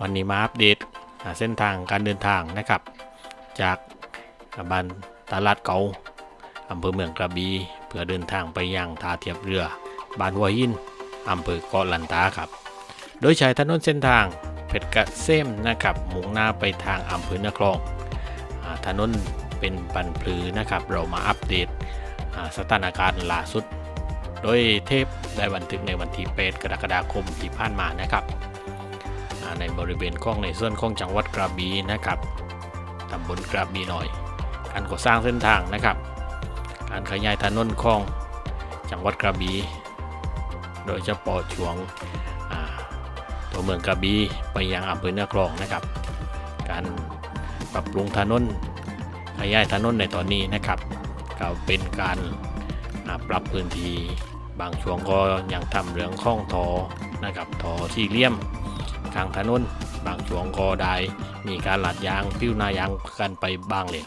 วันนี้มาอัปเดตเส้นทางการเดินทางนะครับ จากบ้านตลาดเกาอำเภอเมืองกระบี่เพื่อเดินทางไปยังท่าเทียบเรือบ้านหัวหินอำเภอเกาะลันตาครับ โดยใช้ถนนเส้นทางเพชรเกษมนะครับมุ่งหน้าไปทางอำเภอนคลองถนนเป็นปันปลือนะครับ เรามาอัปเดตสถานการณ์ล่าสุด โดยเทปได้บันทึกในวันที่8กรกฎาคมที่ผ่านมานะครับ ในบริเวณของในส่วนของจังหวัดกระบี่นะครับตำบลกระบี่หน่อย การก่อสร้างเส้นทางนะครับ การขยายถนนของจังหวัดกระบี่โดยเฉพาะช่วงตัวเมืองกระบี่ไปยังอำเภอเนื้อคลองนะครับ การปรับปรุงถนนขยายถนนในตอนนี้นะครับก็เป็นการปรับพื้นที่บางช่วงก็ยังทำเรื่องข้องทอนะครับทอที่เลี่ยม กลางถนนบางช่วงก็ได้มีการหลัดยางพิ้วนายางกันไปบ้างแล้ว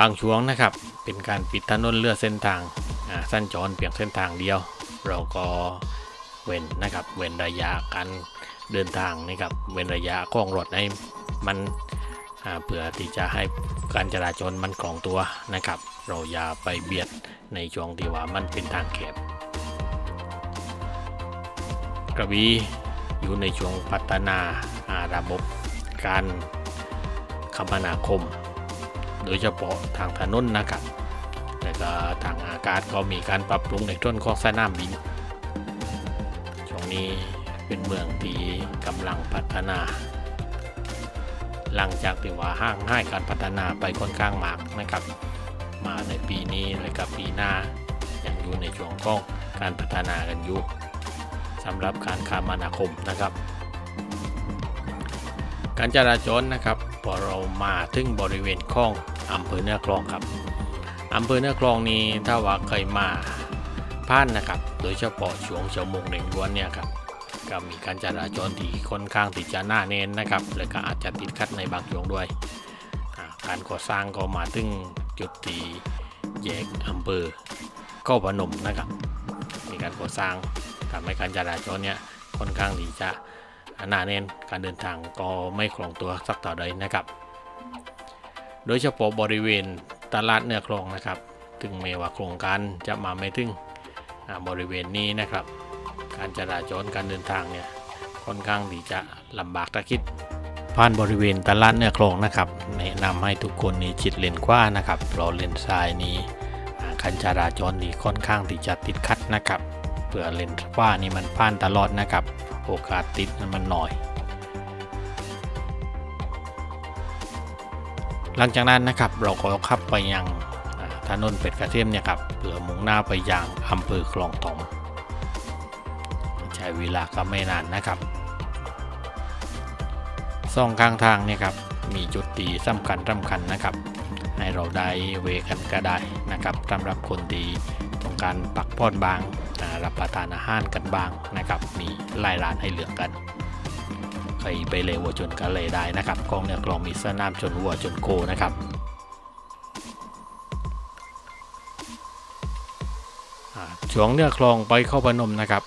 บางช่วงนะครับเป็นการปิดถนนเลือเส้นทางอ่าสั้นจรเพียงเส้นทางเดียว เราก็เว้นนะครับเว้นระยะการเดินทางนะครับเว้นระยะของรถให้มันอ่าเพื่อที่จะให้การจราจรมันคล่องตัวนะครับ เราอย่าไปเบียดในช่วงที่ว่ามันเป็นทางแคบกระบี่ อยู่ในช่วงพัฒนาอาระบบการคมนาคม โดยเฉพาะทางถนนนะครับแล้วก็ทางอากาศก็มีการปรับปรุงในต้นของสนามบินช่วงนี้เป็นเมืองที่กำลังพัฒนา หลังจากที่ว่าห้างให้การพัฒนาไปค่อนข้างมากนะครับมาในปีนี้และกับปีหน้ายังอยู่ในช่วงของการพัฒนากันอยู่ สำหรับการคมนาคมนะครับ การจราจรนะครับพอเรามาถึงบริเวณคลองอำเภอเนื้อคลองครับอำเภอเนื้อคลองนี้ถ้าว่าเคยมาผ่านนะครับ โดยเฉพาะช่วงชั่วโมงเร่งด่วนเนี่ยครับก็มีการจราจรที่ค่อนข้างที่จะหน้าแน่นนะครับ และก็อาจจะติดขัดในบางช่วงด้วย การก่อสร้างก็มาถึงจุดที่แยกอำเภอเข้าพนมนะครับ มีการก่อสร้าง ทำให้การจราจรเนี่ยค่อนข้างที่จะหนาแน่นการเดินทางก็ไม่คล่องตัวสักต่อใดนะครับ โดยเฉพาะบริเวณตลาดเนื้อคลองนะครับ ถึงแม้ว่าโครงการจะมาไม่ถึงบริเวณนี้นะครับ การจราจรการเดินทางเนี่ยค่อนข้างที่จะลำบากตะคิดผ่านบริเวณตลาดเนื้อคลองนะครับแนะนำให้ทุกคนนี่ชิดเลนขว้านะครับเพราะเลนซ้ายนี้อ่การจราจรนี่ค่อนข้างที่จะติดขัดนะครับ เพื่อเลนขว้านี่มันผ่านตลอดนะครับ โอกาสติดมันน้อย หลังจากนั้นนะครับเราก็ขับไปยังอ่าถนนเป็ดกระเทียมเนี่ยครับเพื่อมุ่งหน้าไปยังอำเภอคลองถมใช้เวลาก็ไม่นานนะครับสองข้างทางเนี่ยครับมีจุดตีสำคัญสำคัญนะครับ ให้เราได้เวกันก็ได้นะครับสำหรับคนที่ต้องการปักพอดบาง รับประทานอาหารกันบ้างนะครับ มีหลายร้านให้เลือกกันใครไปเลยวัวชนกันเลยได้นะครับกองเนี่ยกลองมีสนามชนวัวชนโคนะครับช่วงเนี่ยคลองไปเข้าพนมนะครับ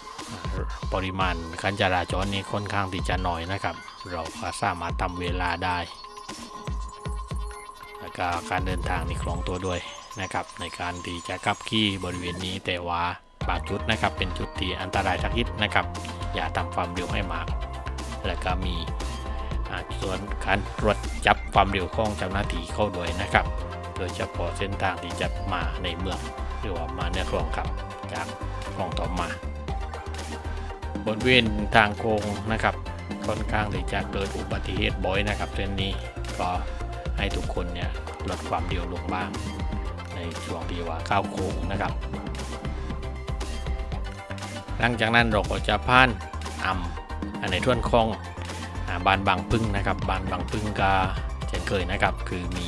ปริมาณการจราจรนี้ค่อนข้างที่จะน้อยนะครับ เราก็สามารถทำเวลาได้แล้วก็การเดินทางนี่คลองตัวด้วยนะครับ ในการที่จะขับขี่บริเวณนี้แต่ว่า บางจุดนะครับ เป็นจุดที่อันตรายทักนิดนะครับ อย่าทำความเร็วให้มาก แล้วก็มีส่วนการตรวจจับความเร็วของเจ้าหน้าที่เข้าด้วยนะครับ โดยเฉพาะเส้นทางที่จะมาในเมืองหรือว่ามาในคลองครับจากคลองต่อมาบริเวณทางโค้งนะครับค่อนข้างที่จะเกิดอุบัติเหตุบ่อยนะครับเส้นนี้ก็ให้ทุกคนเนี่ยลดความเร็วลงบ้าง ในช่วงที่ว่าเข้าโค้งนะครับ หลังจากนั้นเราก็จะผ่านอ่ำอันในท่วนคลองบานบางพึ่งนะครับบานบางพึ่งก็เช่นเคยนะครับ คือมี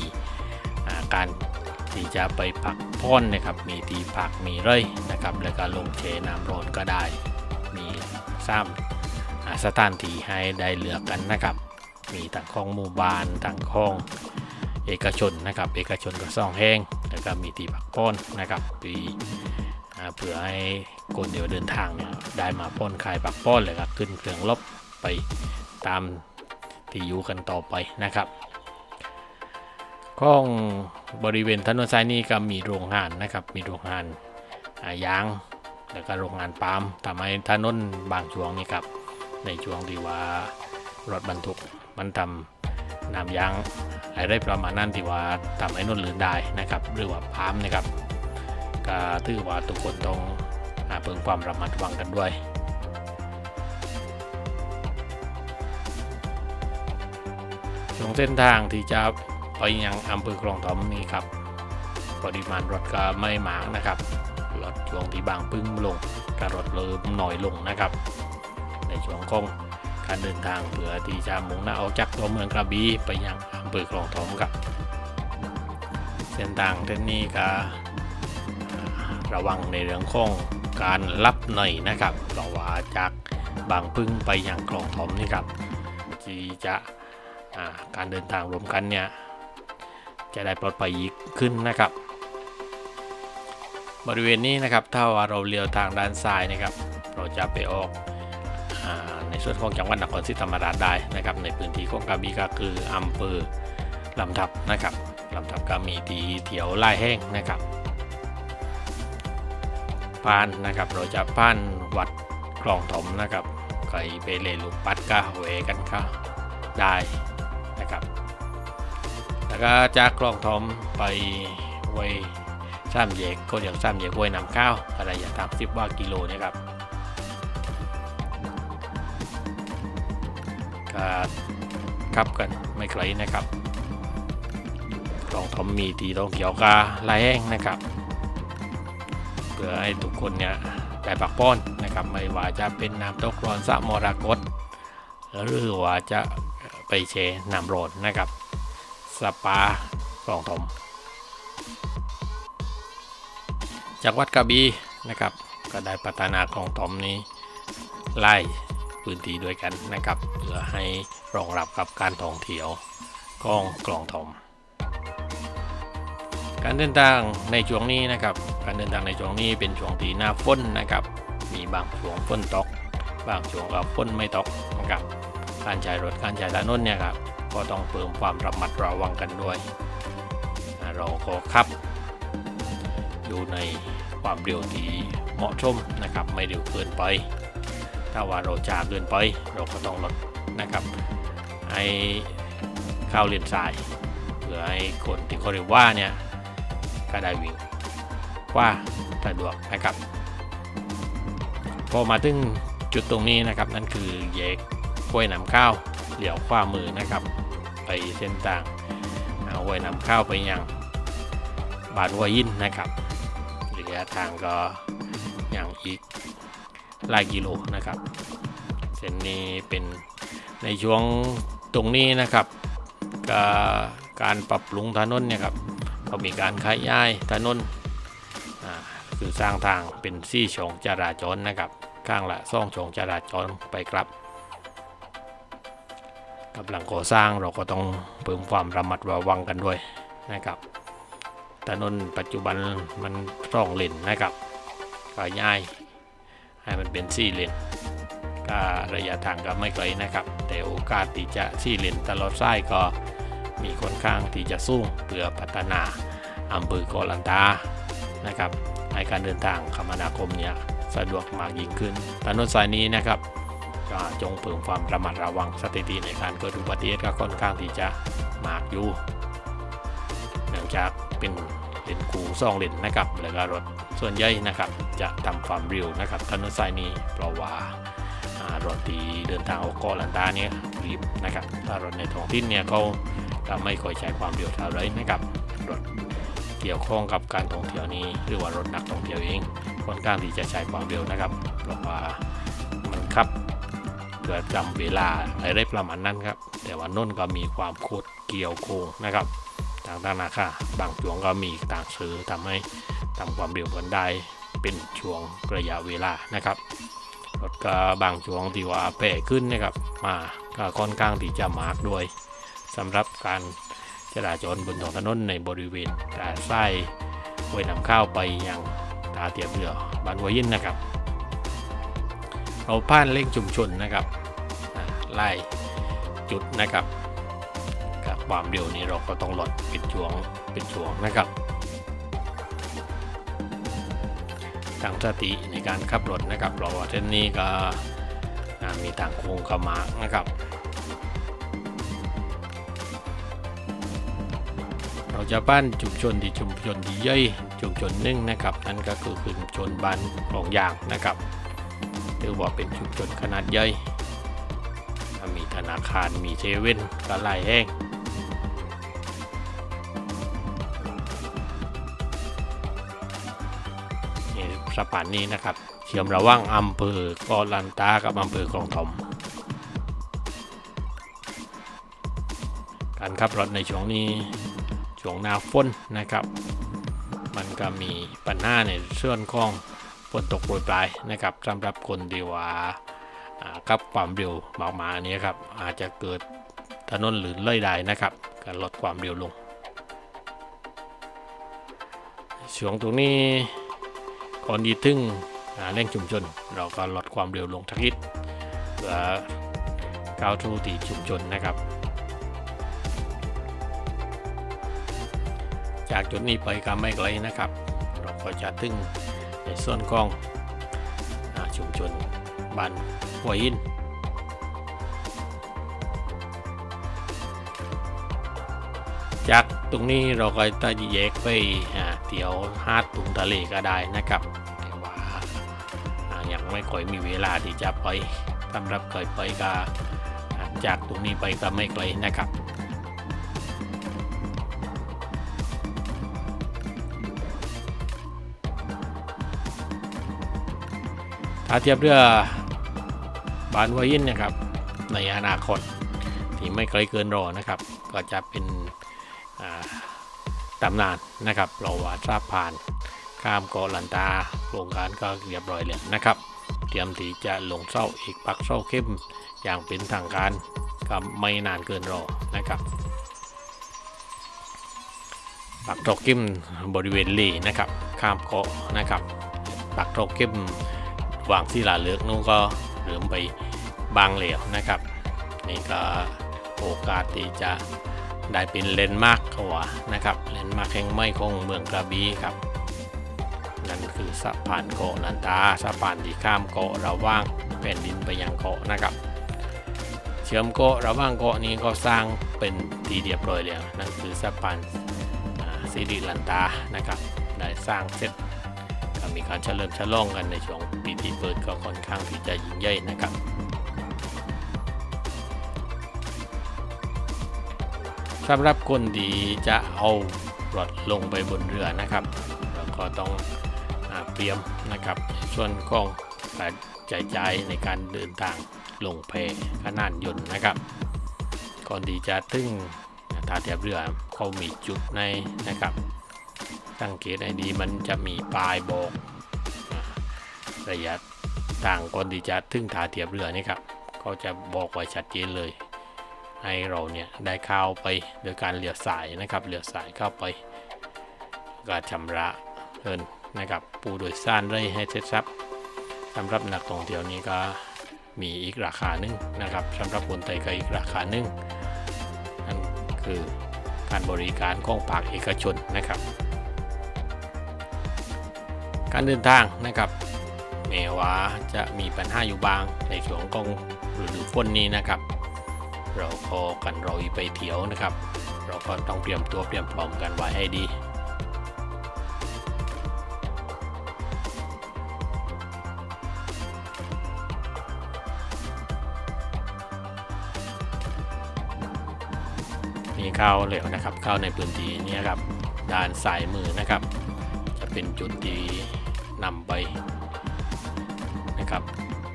อาการที่จะไปพักพ่อนนะครับ มีที่พักมีไร่นะครับ แล้วก็ลงเชน้ำร้อนก็ได้ มีซ้ำสถานที่ให้ได้เลือกกันนะครับ มีทั้งของหมู่บ้านทั้งของเอกชนนะครับ เอกชนก็ซ่องแห้งแล้วก็มีที่พักพ่อนนะครับปี เพื่อให้คนเดียวเดินทางเนี่ยได้มาพ่นคลายปักป้อนเลยครับ ขึ้นเครื่องลบไปตามที่อยู่กันต่อไปนะครับข้องบริเวณถนนสายนี้ก็มีโรงงานนะครับ มีโรงงานยาง แล้วก็โรงงานปาล์มทำให้ถนนบางช่วงนี่ครับ ในช่วงที่ว่ารถบรรทุกมันทำน้ำยางอะไรประมาณนั้นที่ว่าทำให้นุ่นลื่นได้นะครับ หรือว่าปาล์มนะครับ ก็ถือว่าทุกคนต้องเพิ่มความระมัดระวังกันด้วยช่วงเส้นทางที่จะไปยังอำเภอคลองถมนี่ครับ ปริมาณรถก็ไม่มากนะครับรถช่วงที่บางปึ้งลงก็รถเริ่มหน่อยลงนะครับ ในช่วงของการเดินทางเพื่อที่จะมุ่งหน้าออกจากตัวเมืองกระบี่ไปยังอำเภอคลองถมครับ เส้นทางเส้นนี้ก็ ระวังในเรื่องของการรับหน่อยนะครับเพราะว่าจากบางปึ้งไปอยังคลองถมนี่ครับที่จะการเดินทางรวมกันเนี่ยจะได้ปลอดภัยยิ่งขึ้นนะครับ บริเวณนี้นะครับถ้าว่าเราเลี้ยวทางด้านซ้ายนะครับ เราจะไปออกอในส่วนของจังหวัดนครศรีธรรมราชได้นะครับ ในพื้นที่ของกระบี่ก็คืออำเภอลำทับนะครับลำทับก็มีทีเทียวไล่แห้งนะครับ ผ่านนะครับเราจะผ่านวัดคลองถมนะครับใครไปเลลูกปัดก็เหวกันก็ได้นะครับ แล้วก็จากคลองทอมไปไว้สามแยกก็อย่างสามแยกห้วยน้ำข้าวอะไรอย่างตามสิบว่ากิโลนะครับก็ขับกันไม่ไกลนะครับคลองทอมมีทีต้องเที่ยวกาลายแห้งนะครับ พื่อให้ทุกคนเนี่ยได้ปักป้อนนะครับไม่ว่าจะเป็นน้ำตกรอนสะมรกตหรือว่าจะไปเชน้ำร้อนนะครับสปาคลองถมจากวัดกระบี่นะครับ ก็ได้พัฒนาคลองถมนี้ไล่พื้นที่ด้วยกันนะครับเพื่อให้รองรับกับการท่องเที่ยวของคลองถม การเดินทางในช่วงนี้นะครับ การเดินทางในช่วงนี้เป็นช่วงที่หน้าฝนนะครับ มีบางช่วงฝนตก บางช่วงก็ฝนไม่ตกนะครับ การใช้รถการใช้ถนนเนี่ยครับก็ต้องเพิ่มความระมัดระวังกันด้วย เราก็ขับ อยู่ในความเร็วที่เหมาะสมนะครับ ไม่เร็วเกินไป ถ้าว่าเราช้าเกินไป เราก็ต้องลดนะครับให้เข้าเลนซ้ายเพื่อให้คนที่เขาเรียกว่าเนี่ย ก็ได้วิ่งว่าสะดวกนะครับ พอมาถึงจุดตรงนี้นะครับนั่นคือแยกห้วยน้ำข้าวเหลียวขวามือนะครับ ไปเส้นทางเอาห้วยน้ำข้าวไปยังบานหัวยินนะครับระยะทางก็อย่างอีกหลายกิโลนะครับ เส้นนี้เป็นในช่วงตรงนี้นะครับกการปรับปรุงถนนเนี่ยครับ ก็มีการขยายถนนคือสร้างทางเป็นซี่ช่องจราจรนะครับ ข้างละซ่องช่องจราจรไปกลับกำลังก่อสร้างเราก็ต้องเพิ่มความระมัดระวังกันด้วยนะครับถนนปัจจุบันมันร่องเลนนะครับก็ย่ายให้มันเป็นสี่เลนก็ระยะทางก็ไม่ไกลนะครับ แต่โอกาสที่จะสี่เลนตลอดสายก็ มีค่อนข้างที่จะสูงเพื่อพัฒนาอำเภอกอลันตานะครับให้การเดินทางคมนาคมเนี่ยสะดวกมากยิ่งขึ้นถนนสายนี้นะครับก็จงเพิ่มความระมัดระวังสถิติในการเกิดอุบัติเหตุก็ค่อนข้างที่จะมากอยู่เนื่องจากเป็นเลนคูซ่องเลนนะครับแล้วก็รถส่วนใหญ่นะครับ จะทำความเร็วนะครับถนนสายนี้เพราะว่ารถที่เดินทางออกกอลันตาเนี่ยรีบนะครับถ้ารถในท้องถิ่นเนี่ยเขา จะไม่ค่อยใช้ความเร็วเท่าไรนะครับรถเกี่ยวข้องกับการท่องเที่ยวนี้ หรือว่ารถนักท่องเที่ยวเองค่อนข้างที่จะใช้ความเร็วนะครับเพราะว่ามันขับเพื่อจำเวลาอะไรประมาณนั้นครับแต่ว่านุ่นก็มีความโคดเกี่ยวโค้งนะครับทางด้านนาคาบางช่วงก็มีต่างซื้อทำให้ทำความเร็วกันได้เป็นช่วงระยะเวลานะครับรถก็บางช่วงที่ว่าแผ่ขึ้นนะครับมาก็ค่อนข้างที่จะมากด้วย สำหรับการจราจรบนท้องถนนในบริเวณตาไส้ห้วยน้ำข้าวไปยังตาเตียบเรือบ้านหัวยินนะครับ เราผ่านเล่งชุมชนนะครับไล่จุดนะครับกับความเร็วนี้เราก็ต้องลดเป็นช่วงเป็นช่วงนะครับตั้งสติในการขับรถนะครับเพราะว่าเส้นนี้ก็มีทางโค้งข้ามานะครับ จะบ้านชุมชนที่ชุมชนที่ย่อยชุมชนหนึ่งนะครับ นั่นก็คือชุมชนบ้านคลองยางนะครับถือว่าเป็นชุมชนขนาดย่อยมีธนาคารมีเซเว่นก็หลแห่งสะพานนี้นะครับ เชื่อมระหว่างอำเภอกอลันตากับอำเภอคลองถมการขับรถในช่วงนี้ ช่วงหน้าฝนนะครับ มันก็มีปัญหาในส่วนของฝนตกโปรยปลายนะครับสำหรับคนที่ว่ากับความเร็วมากมานี้ครับอาจจะเกิดถนนหรือเลื่อยได้นะครับการลดความเร็วลงช่วงตรงนี้ก่อนดีถึงอ่าแหล่งชุมชน เราก็ลดความเร็วลงทักนิดเพื่อก้าวทูตีชุมชนนะครับ จากจุดนี้ไปก็ไม่ไกลนะครับ เราก็จะถึงในส่วนของอชุมชนบ้านหัวหินจากตรงนี้เราก็จะแยกไปเที่ยวหาดตุงทะเลก็ได้นะครับ แต่ว่าายังไม่ค่อยมีเวลาที่จะไปสำหรับเคยไปก็จากตรงนี้ไปก็ไม่ไกลนะครับ ถ้าเทียบเรือบานวายินนะครับ ในอนาคตที่ไม่ไกลเกินรอนะครับ ก็จะเป็นตำนานนะครับเราว่าทราบผ่านข้ามเกาะลันตาโครงการก็เรียบร้อยแล้วนะครับ เตรียมที่จะลงเศร้าอีกปักเศร้าเข้มอย่างเป็นทางการก็ไม่นานเกินรอนะครับปักโตกเข้มบริเวณเลนะครับ ข้ามเกาะนะครับ ปักโตกเข้ม วางที่ลาเลือกนู้นก็เริ่มไปบางเหลวนะครับ นี่ก็โอกาสที่จะได้เป็นเลนมาร์คเขาว่านะครับเลนมาร์คแห่งไม่ของเมืองกระบี่ครับ นั่นคือสะพานเกาะนันตาสะพานที่ข้ามเกาะระว่างแผ่นดินไปยังเกาะนะครับ เชื่อมเกาะระว่างเกาะนี้ก็สร้างเป็นทีเรียบร้อยแล้วนั่นคือสะพานอ่าสิริลันตานะครับได้สร้างเสร็จ มีการเฉลิมฉลองกันในช่วงปีที่เปิดก็ค่อนข้างที่จะยิ่งใหญ่นะครับสำหรับคนที่จะเอารถลงไปบนเรือนะครับเราก็ต้องอเตรียมนะครับส่วนของการจ่ายจ่ายในการเดินทางลงเพขนาดยนต์นะครับ ก่อนที่จะถึงท่าเทียบเรือเขามีจุดในนะครับ สังเกตให้ดีมันจะมีปลายบอกระยะทางก่อนที่จะถึงท่าเทียบเรือนี่ครับเขาจะบอกไว้ชัดเจนเลย ให้เราเนี่ยได้เข้าไปโดยการเหลี้ยวสายนะครับเหลี้ยวสายเข้าไปก็ชำระเงินนะครับปูโดยสารได้ให้เสร็จสับสำหรับนักท่องเที่ยวนี้ก็มีอีกราคาหนึ่งนะครับสำหรับคนไทยก็อีกราคาหนึ่งนั่นคือการบริการของภาคเอกชนนะครับ การเดินทางนะครับแม้ว่าจะมีปัญหาอยู่บางในช่วงของฤดูฝนนี้นะครับ เราพอกันเราไปเที่ยวนะครับ เราก็ต้องเตรียมตัวเตรียมพร้อมกันไว้ให้ดีนี่เข้าเหลวนะครับเข้าในพื้นที่นี้ครับด้านซ้ายมือนะครับ จะเป็นจุดที่ นำไปนะครับ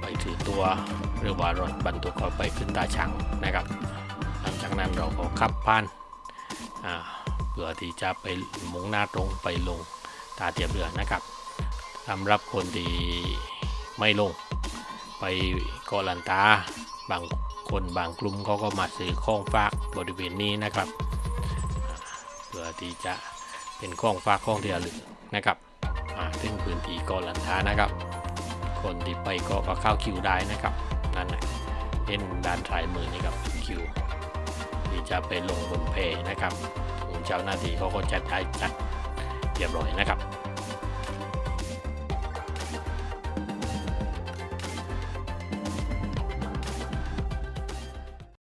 ไปถือตัวหรือว่ารถบรรทุกเข้าไปขึ้นตาชังนะครับ หลังจากนั้นเราก็ขับผ่านเพื่อที่จะไปมุ่งหน้าตรงไปลงตาเทียบเรือนะครับสำหรับคนที่ไม่ลงไปเกาะลันตาบางคนบางกลุ่มเขาก็มาซื้อข้องฝากบริเวณนี้นะครับ เพื่อที่จะเป็นข้องฝากของเที่ระลึกนะครับ อ่าถึงพื้นที่กาะลันทานะครับ คนที่ไปก็ก็เข้าคิวได้นะครับนั่นนะเล่นด้านซ้ายมือนี่ครับคิวที่จะไปลงบนเพนะครับเจ้าหน้าที่เขาก็จัดได้จัดเรียบร้อยนะครับ